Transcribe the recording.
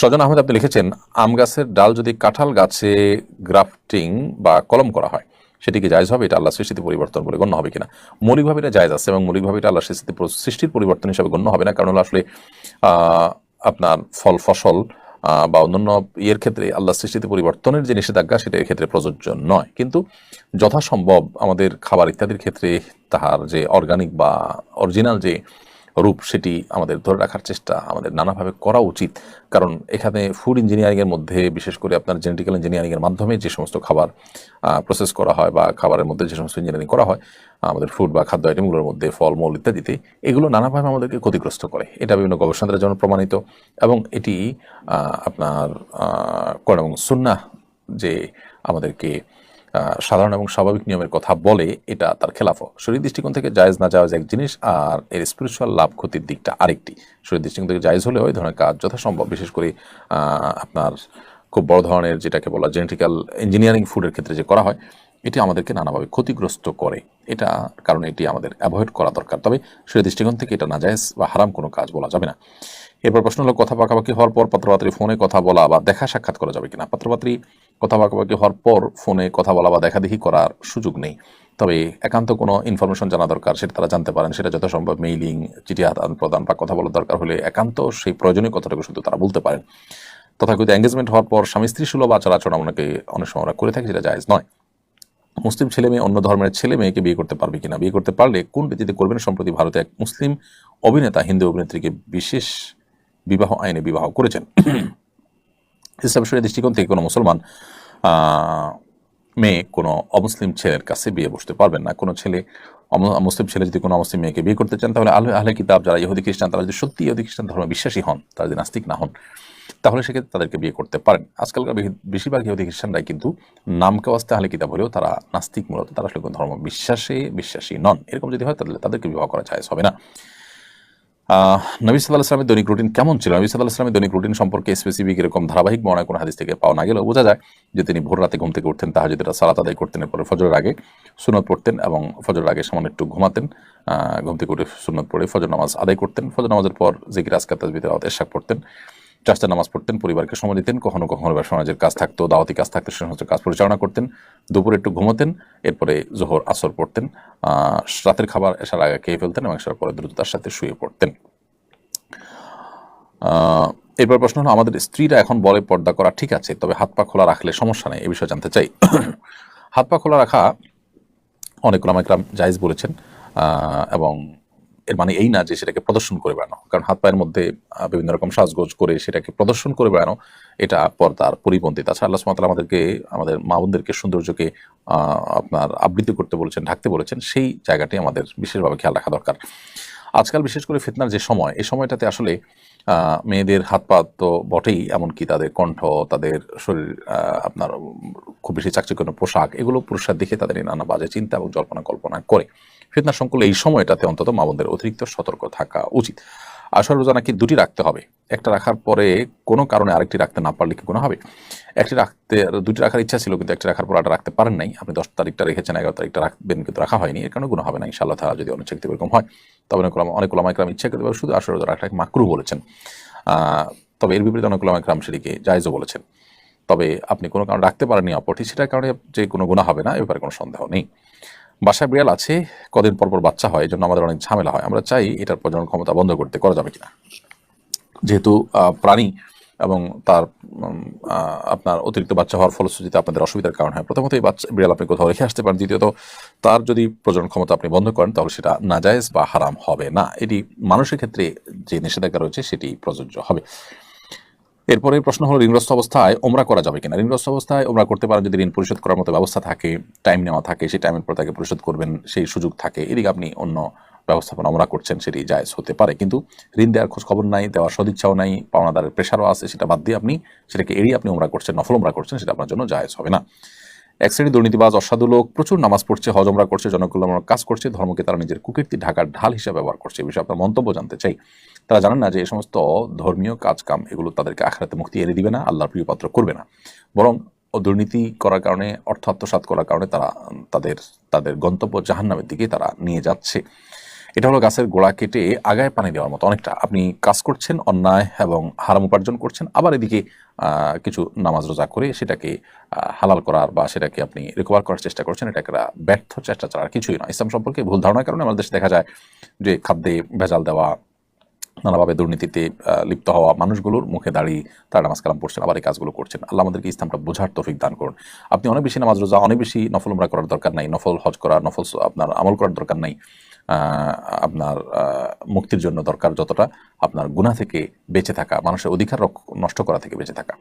সজন আহমেদ, আপনি লিখেছেন, আম গাছের ডাল যদি কাঁঠাল গাছে গ্রাফটিং বা কলম করা হয়, সেটি কি জায়জ হবে? এটা আল্লাহ সৃষ্টিতে পরিবর্তন বলে গণ্য হবে কিনা? মৌলিকভাবে এটা জায়জ আছে এবং মৌলিকভাবে এটা আল্লাহ সৃষ্টিতে সৃষ্টির পরিবর্তন হিসাবে গণ্য হবে না। কারণ আসলে আপনার ফল, ফসল বা অন্যান্য ইয়ের ক্ষেত্রে আল্লাহ সৃষ্টিতে পরিবর্তনের যে নিষেধাজ্ঞা, সেটা ক্ষেত্রে প্রযোজ্য নয়। কিন্তু যথাসম্ভব আমাদের খাবার ইত্যাদির ক্ষেত্রে তাহার যে অর্গানিক বা অরিজিনাল যে রূপ সেটি আমাদের ধরে রাখার চেষ্টা আমাদের নানাভাবে করা উচিত। কারণ এখানে ফুড ইঞ্জিনিয়ারিংয়ের মধ্যে, বিশেষ করে আপনার জেনেটিক্যাল ইঞ্জিনিয়ারিংয়ের মাধ্যমে যে সমস্ত খাবার প্রসেস করা হয় বা খাবারের মধ্যে যে সমস্ত ইঞ্জিনিয়ারিং করা হয়, আমাদের ফুড বা খাদ্য আইটেমগুলোর মধ্যে ফলমূল ইত্যাদিতে, এগুলো নানাভাবে আমাদেরকে ক্ষতিগ্রস্ত করে। এটা বিভিন্ন গবেষণার জন্য প্রমাণিত এবং এটি আপনার কোরআন এবং সুন্নাহ যে আমাদেরকে সাধারণ এবং স্বাভাবিক নিয়মের কথা বলে এটা তার খেলাফ শরীর দৃষ্টিকোণ থেকে জায়েজ না যাওয়া এক জিনিস, আর এর স্পিরিচুয়াল লাভ ক্ষতির দিকটা আরেকটি। শরীর দৃষ্টিকোণ থেকে জায়েজ হলেও এই ধরনের কাজ যথাসম্ভব, বিশেষ করে আপনার খুব বড় ধরনের যেটাকে বলা জেনেটিক্যাল ইঞ্জিনিয়ারিং ফুডের ক্ষেত্রে যে করা হয়, এটি আমাদেরকে নানাভাবে ক্ষতিগ্রস্ত করে। এটা কারণে এটি আমাদের অ্যাভয়েড করা দরকার। তবে শরীর দৃষ্টিকোণ থেকে এটা নাজায়েজ বা হারাম কোনো কাজ বলা যাবে না। এরপর প্রশ্ন হলো কথা পাকাপাকি হওয়ার পর পাত্রপাত্রী ফোনে কথা বলা বা দেখা সাক্ষাৎ করা যাবে কিনা? পাত্রপাত্রী কথা পাকাপাকি হওয়ার পর ফোনে কথা বলা বা দেখাদেখি করার সুযোগ নেই। তবে একান্ত কোনো ইনফরমেশন জানা দরকার সেটা তারা জানতে পারেন, সেটা যথাসম্ভব মেইলিং চিঠি আদান প্রদান বা কথা বলার দরকার হলে একান্ত সেই প্রয়োজনীয় কথাটুকু শুধু তারা বলতে পারেন। তথাকথিত এঙ্গেজমেন্ট হওয়ার পর স্বামী স্ত্রী সুলভ আচার আচরণ অনেকে অনেক সময় করে থাকে যেটা জায়েজ নয়। মুসলিম ছেলে মেয়ে, অন্য ধর্মের ছেলে মেয়েকে বিয়ে করতে পারবে কিনা? বিয়ে করতে পারলে কোন রীতিতে করবেন? সম্প্রতি ভারতে এক মুসলিম অভিনেতা, হিন্দু অভিনেত্রীকে বিশেষ বিবাহ আইনে বিবাহ করেছেন। ইসলাম শরীর দৃষ্টিকোণ থেকে কোনো মুসলমান মেয়ে কোনো অমুসলিম ছেলের কাছে বিয়ে বসতে পারবেন না। কোনো ছেলে মুসলিম ছেলে যদি কোনো অমুসলিম মেয়েকে বিয়ে করতে চান, তাহলে আহলে আহলে কিতাব যারা ইহুদি খ্রিস্টান, তারা যদি সত্যি ইহুদি খ্রিস্টান ধর্মে বিশ্বাসী হন, তারা যদি নাস্তিক না হন, তাহলে সেক্ষেত্রে তাদেরকে বিয়ে করতে পারেন। আজকালকার বেশি- বেশিরভাগ ইহুদি খ্রিস্টানরাই কিন্তু নামকে আসতে আহলে কিতাব হলেও তারা নাস্তিক মূলত। তারা আসলে কোনো ধর্ম বিশ্বাসে বিশ্বাসী নন। এরকম যদি হয়, তাহলে তাদেরকে বিবাহ করা যায় হবে না। নবী সাল্লাহ ইসলামের দৈনিক রুটিন কেমন ছিল? নবী সাল্লাহ ইসলামের দৈনিক রুটিন সম্পর্কে স্পেসিফিক এরকম ধারাবাহিক মনে কোনো হাদিস থেকে পাওয়া না গেলেও বোঝা যায় যে তিনি ভোর রাতে ঘুম থেকে উঠতেন তাহা তাহাজুদের সালাত আদায় করতেন, এরপরে ফজরের আগে সুনত পড়তেন এবং ফজরের আগে সামান্য একটু ঘুমাতেন। ঘুম থেকে উঠে সুনত পড়ে ফজর নামাজ আদায় করতেন। ফজর নামাজের পর জিকির তাজবিদের আওয়াত এরশাক পড়তেন। চাষটা নামাজ পড়তেন, পরিবারকে সময় দিতেন, কখনো কখনো সমাজের কাজ থাকতো, দাওয়াতি কাজ থাকতো সে কাজ পরিচালনা করতেন। দুপুরে একটু ঘুমোতেন, এরপরে জোহর, আসর পড়তেন রাতের খাবার এসার আগে খেয়ে ফেলতেন এবং এসার পরে দ্রুততার সাথে শুয়ে পড়তেন। এরপর প্রশ্ন হলো, আমাদের স্ত্রীরা এখন বলে পর্দা করা ঠিক আছে, তবে হাত পা খোলা রাখলে সমস্যা নেই, এই বিষয়ে জানতে চাই। হাত পা খোলা রাখা অনেক রামাইকরাম জায়েজ বলেছেন এবং এর মানে এই না যে সেটাকে প্রদর্শন করে বেড়ানো, কারণ হাত পায়ের মধ্যে বিভিন্ন রকম সাজগোজ করে সেটাকে প্রদর্শন করে বেড়ানো, এটা পর্দার পরিপন্থী। তাছাড়া আল্লাহ সুমাতাল আমাদেরকে, আমাদের মা বোনদেরকে সৌন্দর্যকে আপনার আবৃত্তি করতে বলেছেন, ঢাকতে বলেছেন, সেই জায়গাটি আমাদের বিশেষভাবে খেয়াল রাখা দরকার। আজকাল বিশেষ করে ফিতনার যে সময়, এই সময়টাতে আসলে মেয়েদের হাত পা তো বটেই, এমনকি তাদের কণ্ঠ, তাদের শরীর আপনার খুব বেশি চাকচিক্য পোশাক, এগুলো পুরুষরা দেখে তাদের নানা বাজে চিন্তা এবং জল্পনা কল্পনা করে। ফিতনার সংকুল এই সময়টাতে অন্তত মা বোনদের অতিরিক্ত সতর্ক থাকা উচিত। আসল রোজা নাকি দুটি রাখতে হবে। একটা রাখার পরে কোনো কারণে আরেকটি রাখতে না পারলে কি কোনো হবে? একটি রাখতে, দুটি রাখার ইচ্ছা ছিল কিন্তু একটি রাখার পর আরেকটা রাখতে পারেন নাই। আপনি দশ তারিখটা রেখেছেন, এগারো তারিখটা রাখবেন কিন্তু রাখা হয়নি। এর কারণে গুণ হবে না, ইনশাআল্লাহ তারা যদি অনুচ্ছেদ এরকম হয়। তবে অনেক অনেক ওলামাইকরাম ইচ্ছা করতে পারে শুধু আসল রোজা রাখাটাকে মাকরু বলেছেন। তবে এর বিপরীতে অনেক ওলামাইকরাম সেটিকে জায়জও বলেছেন। তবে আপনি কোনো কারণে রাখতে পারেননি অপরটি, সেটার কারণে যে কোনো গুণা হবে না, এ ব্যাপারে কোনো সন্দেহ নেই। বাসায় বিড়াল আছে, কদিন পর পর বাচ্চা হয় এই জন্য আমাদের অনেক ঝামেলা হয়। আমরা চাই এটার প্রজনন ক্ষমতা বন্ধ করতে, করা যাবে কিনা। যেহেতু প্রাণী এবং তার আপনার অতিরিক্ত বাচ্চা হওয়ার ফলশ্রুতিতে আপনাদের অসুবিধার কারণ হয়। প্রথমত এই বাচ্চা, বিড়াল আপনি কোথাও রেখে আসতে পারেন। দ্বিতীয়ত, তার যদি প্রজনন ক্ষমতা আপনি বন্ধ করেন, তাহলে সেটা নাজায়েজ বা হারাম হবে না। এটি মানুষের ক্ষেত্রে যে নিষেধাজ্ঞা রয়েছে, সেটি প্রযোজ্য হবে। এরপরে প্রশ্ন হলো, ঋণগ্রস্ত অবস্থায় ওমরা করা যাবে কিনা? ঋণগ্রস্ত অবস্থায় ওমরা করতে পারেন যদি ঋণ পরিশোধ করার মতো ব্যবস্থা থাকে টাইম নেওয়া থাকে, সেই টাইমের পর তাকে পরিশোধ করবেন, সেই সুযোগ থাকে। এদিকে আপনি অন্য ব্যবস্থাপনা ওমরা করছেন, সেটি জায়জ হতে পারে। কিন্তু ঋণ দেওয়ার খোঁজ খবর নাই, দেওয়ার সদিচ্ছাও নাই, পাওনাদারের প্রেশারও আছে, সেটা বাদ দিয়ে আপনি, সেটাকে এড়িয়ে আপনি ওমরা করছেন, নফল ওমরা করছেন, সেটা আপনার জন্য জায়জ হবে না। এক শ্রেণি দুর্নীতিবাজ, অসাধু লোক প্রচুর নামাজ পড়ছে, হজমরা করছে, জনকল্যাণমূলক কাজ করছে, ধর্মকে তারা নিজের কুকীর্তি, ঢাকার ঢাল হিসেবে ব্যবহার করছে। এ বিষয়ে আপনার মন্তব্য জানতে চাই। তারা জানেন না যে এই সমস্ত ধর্মীয় কাজকাম, এগুলো তাদেরকে আখড়াতে মুক্তি এনে দিবে না, আল্লাহর প্রিয় পাত্র করবে না। বরং দুর্নীতি করার কারণে, অর্থ আত্মসাত করার কারণে তারা, তাদের তাদের গন্তব্য জাহান্নামের দিকে তারা নিয়ে যাচ্ছে। এটা হলো গাছের গোড়া কেটে আগায় পানি দেওয়ার মতো। অনেকটা আপনি কাজ করছেন, অন্যায় এবং হারাম উপার্জন করছেন, আবার এদিকে কিছু নামাজ রোজা করে সেটাকে হালাল করার বা সেটাকে আপনি রিকভার করার চেষ্টা করছেন, এটা একটা ব্যর্থ চেষ্টা আর কিছুই নয়। ইসলাম সম্পর্কে ভুল ধারণার কারণে আমাদের দেশে দেখা যায় যে খাদ্যে ভেজাল দেওয়া, নানাভাবে দুর্নীতিতে লিপ্ত হওয়া মানুষগুলোর মুখে দাঁড়িয়ে তারা নামাজ কালাম পড়ছেন, আবার এই কাজগুলো করছেন। আল্লাহ আমাদেরকে ইসলামটা বোঝার তফিক দান করুন। আপনি অনেক বেশি নামাজ রোজা, অনেক বেশি নফল উমরা করার দরকার নাই, নফল হজ করা, নফল আপনার আমল করার দরকার নাই। আপনার মুক্তির জন্য দরকার যতটা আপনার গুণা থেকে বেঁচে থাকা, মানুষের অধিকার নষ্ট করা থেকে বেঁচে থাকা।